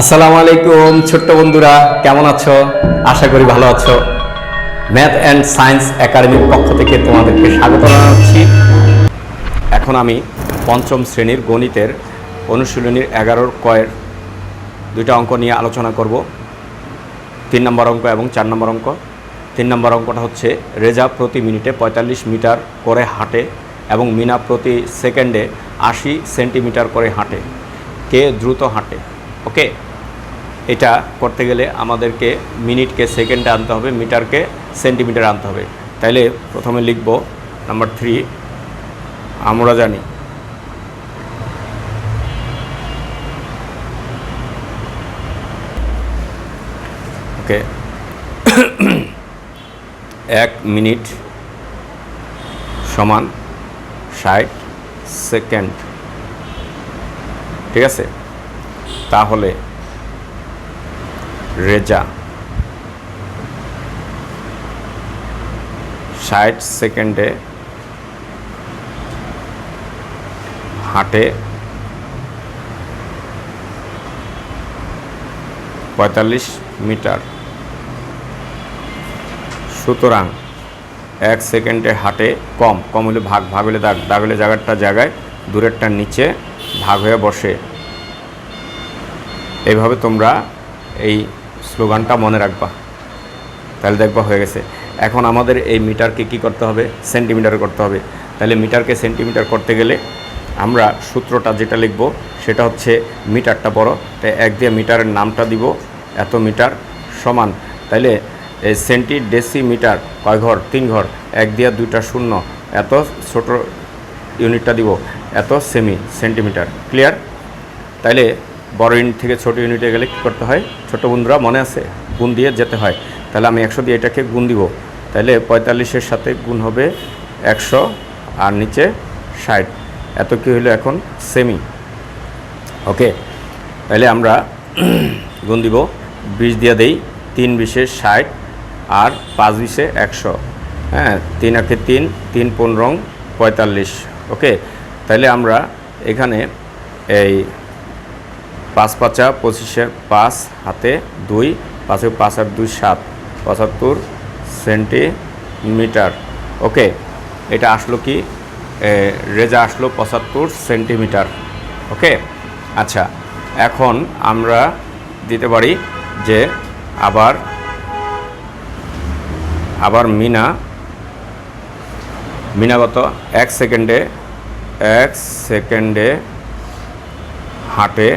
আসসালামু আলাইকুম, ছোট্ট বন্ধুরা, কেমন আছো? আশা করি ভালো আছো। ম্যাথ অ্যান্ড সায়েন্স একাডেমির পক্ষ থেকে তোমাদেরকে স্বাগত জানাচ্ছি। এখন আমি পঞ্চম শ্রেণির গণিতের অনুশীলনীর এগারোর কয়ের দুইটা অঙ্ক নিয়ে আলোচনা করব। তিন নম্বর অঙ্ক এবং চার নম্বর অঙ্ক। তিন নম্বর অঙ্কটা হচ্ছে রেজা প্রতি মিনিটে পঁয়তাল্লিশ মিটার করে হাঁটে এবং মিনা প্রতি সেকেন্ডে আশি সেন্টিমিটার করে হাঁটে। কে দ্রুত হাঁটে? ওকে? এটা করতে গেলে আমাদেরকে মিনিটকে সেকেন্ডে আনতে হবে, মিটারকে সেন্টিমিটার আনতে হবে। তাইলে প্রথমে লিখব নাম্বার থ্রি, আমরা জানি। ওকে। এক মিনিট সমান ষাট সেকেন্ড। ঠিক আছে? তাহলে রেজা। ষাট সেকেন্ডে হাঁটে। পঁয়তাল্লিশ মিটার। সুতরাং এক সেকেন্ডে হাঁটে কম। কম হলে ভাগ ভাগ হলে দাগ। দাগ হলে জায়গাটা জায়গায় দূরেরটার নিচে ভাগ হয়ে বসে। এইভাবে তোমরা এই স্লোগানটা মনে রাখবা। তাহলে দেখবা হয়ে গেছে। এখন আমাদের এই মিটারকে কি করতে হবে? সেন্টিমিটার করতে হবে। তাহলে মিটারকে সেন্টিমিটার করতে গেলে আমরা সূত্রটা যেটা লিখব, সেটা হচ্ছে মিটারটা বড়। তাই এক দিয়ে মিটারের নামটা দিব, এত মিটার সমান। তাইলে এই সেন্টি ডেসি মিটার কয় ঘর? তিন ঘর। এক দিয়া দুইটা শূন্য। এত ছোট ইউনিটটা দিব, এত সেমি সেন্টিমিটার। ক্লিয়ার? তাইলে বড় ইউনিট থেকে ছোট ইউনিটে গেলে কী করতে হয়? ছোট বন্ধুরা মনে আছে? গুণ দিয়ে যেতে হয়। তাহলে আমি একশো দিয়ে এটাকে গুণ দিব। তাহলে পঁয়তাল্লিশের সাথে গুণ হবে একশো আর নিচে ষাট। এত কী হলো এখন? সেমি ওকে তাহলে আমরা গুণ দিব। বিশ দিয়ে দেই। তিন বিশে ষাট আর পাঁচ বিশে একশো। হ্যাঁ তিন আঁকে তিন তিন পনেরো, পঁয়তাল্লিশ। ওকে তাহলে আমরা এখানে এই পাঁচ পাঁচা পঁচিশে পাঁচ, হাতে দুই, পাঁচে পাঁচ আর দুই, সাত, পঁচাত্তর সেন্টিমিটার। ওকে, এটা আসলো কি? রেজা আসলো পঁচাত্তর সেন্টিমিটার। ওকে আচ্ছা এখন আমরা দিতে পারি যে আবার আবার মিনা মিনাগত এক সেকেন্ডে এক সেকেন্ডে হাঁটে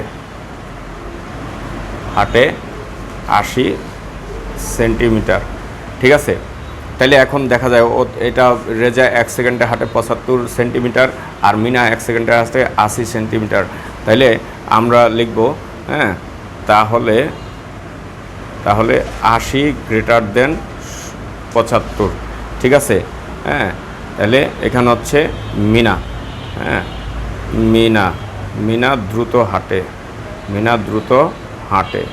হাঁটে আশি সেন্টিমিটার। ঠিক আছে? তাহলে এখন দেখা যায় ও এটা রেজা এক সেকেন্ডে হাঁটে পঁচাত্তর সেন্টিমিটার আর মিনা এক সেকেন্ডে হাঁটে আশি সেন্টিমিটার। তাইলে আমরা লিখব হ্যাঁ তাহলে তাহলে আশি গ্রেটার দেন পঁচাত্তর। ঠিক আছে? হ্যাঁ তাহলে এখানে হচ্ছে মিনা হ্যাঁ মিনা মিনা দ্রুত হাঁটে, মিনা দ্রুত হাঁটে।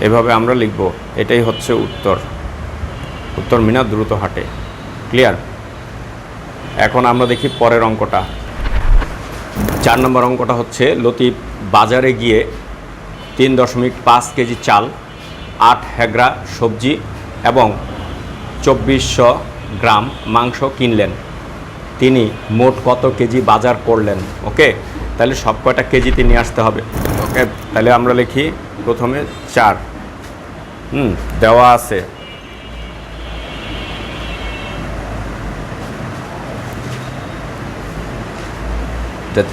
এভাবে আমরা লিখব, এটাই হচ্ছে উত্তর। উত্তর মিনা দ্রুত হাঁটে। ক্লিয়ার? এখন আমরা দেখি পরের অঙ্কটা। চার নম্বর অঙ্কটা হচ্ছে, লতিফ বাজারে গিয়ে তিন দশমিক পাঁচ কেজি চাল, আট হেগড়া সবজি এবং চব্বিশশো গ্রাম মাংস কিনলেন। তিনি মোট কত কেজি বাজার করলেন? ওকে? তাহলে সব কয়টা কেজিতে নিয়ে আসতে হবে? ওকে। তাহলে আমরা লিখি প্রথমে চার। হুম দেওয়া আছে।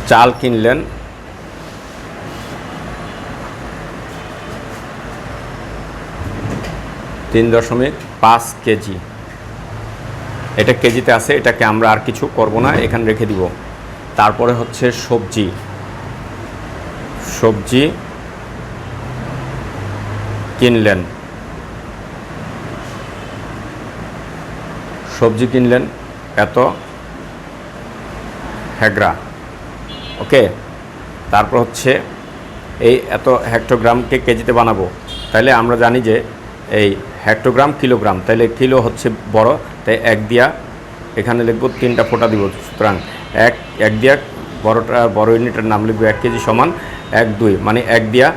চাল কিনলেন। তিন দশমিক পাঁচ কেজি। এটা কেজিতে আছে এটাকে আমরা আর কিছু করব না এখানে রেখে দিব। তারপরে হচ্ছে সবজি। সবজি কিনলেন। সবজি কিনলেন এত? হেগ্রা ওকে, তারপর হচ্ছে এই এত হেক্টোগ্রামকে কেজিতে বানাবো। তাহলে আমরা জানি যে এই হেক্টোগ্রাম কিলোগ্রাম তাহলে কিলো হচ্ছে বড়, তাই এক দিয়া এখানে লিখব তিনটা ফোঁটা দিব সুতরাং এক এক দিয়া বড়টা, বড় ইউনিটের নাম লিখব এক কেজি সমান এক দুই মানে এক দিয়া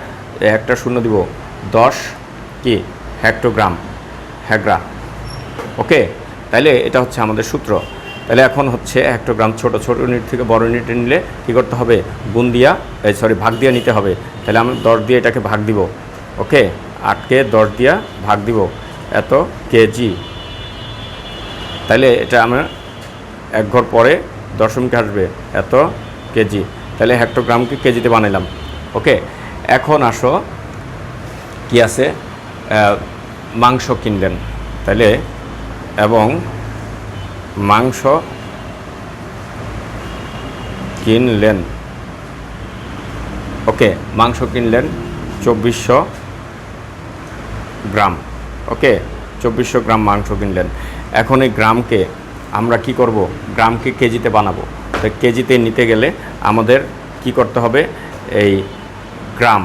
একটা শূন্য দিব। দশ কি? হেক্টোগ্রাম। হ্যাগ্রা ওকে? তাহলে এটা হচ্ছে আমাদের সূত্র। তাহলে এখন হচ্ছে হেক্টোগ্রাম ছোট ছোট ইউনিট থেকে বড় ইউনিটে নিলে কী করতে হবে? গুণ দিয়া, এই সরি, ভাগ দিয়ে নিতে হবে। তাহলে আমি দশ দিয়ে এটাকে ভাগ দিব। ওকে? আটকে দশ দিয়া ভাগ দিব। এত কেজি। তাহলে এটা আমার এক ঘর পরে দশমিক আসবে? এত কেজি। তাহলে হেক্টোগ্রামকে কেজিতে বানাইলাম। ওকে? এখন আসো, কি আছে? মাংস কিনলেন। তাহলে, এবং মাংস কিনলেন। ওকে, মাংস কিনলেন চব্বিশশো গ্রাম। ওকে, চব্বিশশো গ্রাম মাংস কিনলেন। এখন এই গ্রামকে আমরা কি করব? গ্রামকে কেজিতে বানাবো। তো কেজিতে নিতে গেলে আমাদের কি করতে হবে? এই গ্রাম,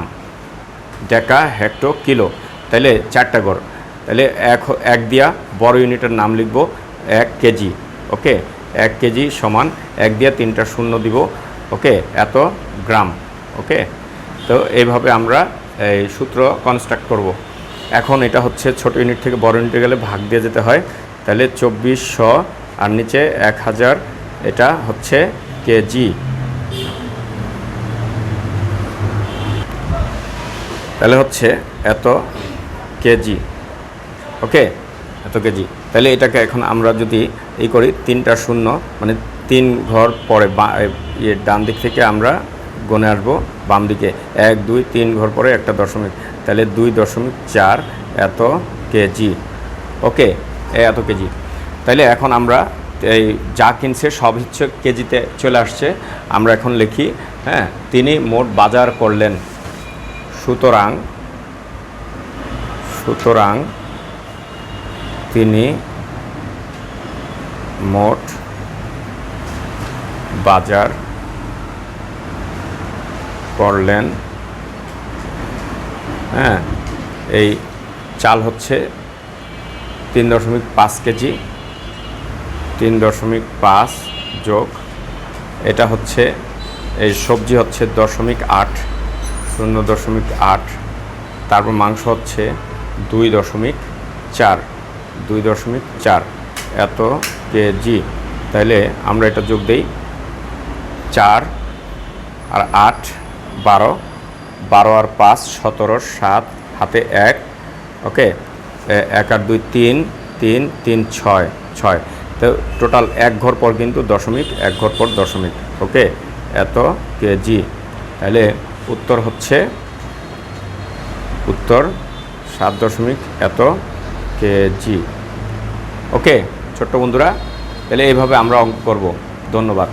ডেকা হেক্টো কিলো। তাহলে চারটা গড় তাহলে এক এক দিয়া বড় ইউনিটের নাম লিখব, এক কেজি। ওকে? এক কেজি সমান এক দিয়া তিনটা শূন্য দিব। ওকে? এত গ্রাম। ওকে? তো এইভাবে আমরা এই সূত্র কনস্ট্রাক্ট করব। এখন এটা হচ্ছে ছোট ইউনিট থেকে বড় ইউনিটে গেলে ভাগ দিয়ে যেতে হয়। তাহলে চব্বিশশো আর নিচে এক হাজার, এটা হচ্ছে কেজি। তাহলে হচ্ছে এত কেজি। ওকে, এত কেজি। তাহলে এটাকে এখন আমরা যদি এই করি, তিনটা শূন্য মানে তিন ঘর পরে ইয়ে ডান দিক থেকে আমরা গনে আসব বাম দিকে। এক, দুই, তিন ঘর পরে একটা দশমিক। তাহলে দুই দশমিক চার এত কেজি। ওকে এত কেজি। তাহলে এখন আমরা এই যা কিনছে সব হচ্ছে কেজিতে চলে আসছে। আমরা এখন লিখি হ্যাঁ তিনি মোট বাজার করলেন। সুতরাং সুতরাং তিনি মোট বাজার করলেন। হ্যাঁ এই চাল হচ্ছে তিন দশমিক পাঁচ কেজি। তিন দশমিক পাঁচ যোগ। এটা হচ্ছে, এই সবজি হচ্ছে দশমিক আট, শূন্য দশমিক আট। তারপর মাংস হচ্ছে দুই দশমিক চার, দুই দশমিক চার। এত কেজি। তাহলে আমরা এটা যোগ দেই, চার আর আট, বারো। বারো আর পাঁচ, সতেরো, সাত, হাতে এক। ওকে? এক আর দুই, তিন তিন তিন, ছয় ছয়। টোটাল এক ঘর পর কিন্তু দশমিক, এক ঘর পর দশমিক, ওকে? এত কেজি। তাহলে উত্তর হচ্ছে, উত্তর সাত দশমিক এত কেজি। ওকে, ছোট্ট বন্ধুরা, তাহলে এইভাবে আমরা অঙ্ক করব। ধন্যবাদ।